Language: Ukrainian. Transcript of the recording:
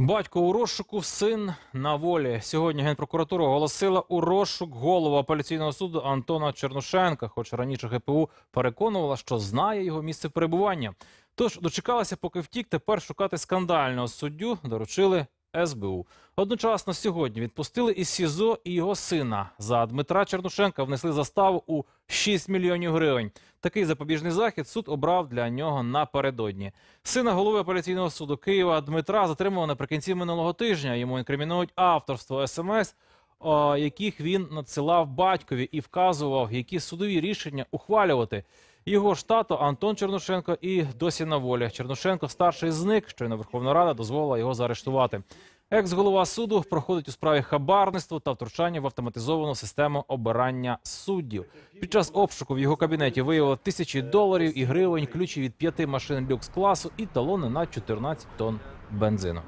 Батько у розшуку, син на волі. Сьогодні генпрокуратура оголосила у розшук голову апеляційного суду Антона Чернушенка, хоч раніше ГПУ переконувала, що знає його місце перебування. Тож дочекалася, поки втік, тепер шукати скандального суддю доручили СБУ. Одночасно сьогодні відпустили із СІЗО і його сина. За Дмитра Чернушенка внесли заставу у 6 мільйонів гривень. Такий запобіжний захід суд обрав для нього напередодні. Сина голови апеляційного суду Києва Дмитра затримував наприкінці минулого тижня. Йому інкримінують авторство смс, яких він надсилав батькові і вказував, які судові рішення ухвалювати. Його ж тато Антон Чернушенко і досі на волі. Чернушенко старший зник. Щойно Верховна Рада дозволила його заарештувати. Екс-голова суду проходить у справі хабарництва та втручання в автоматизовану систему обирання суддів. Під час обшуку в його кабінеті виявили тисячі доларів і гривень, ключі від п'яти машин люкс класу і талони на 14 тонн бензину.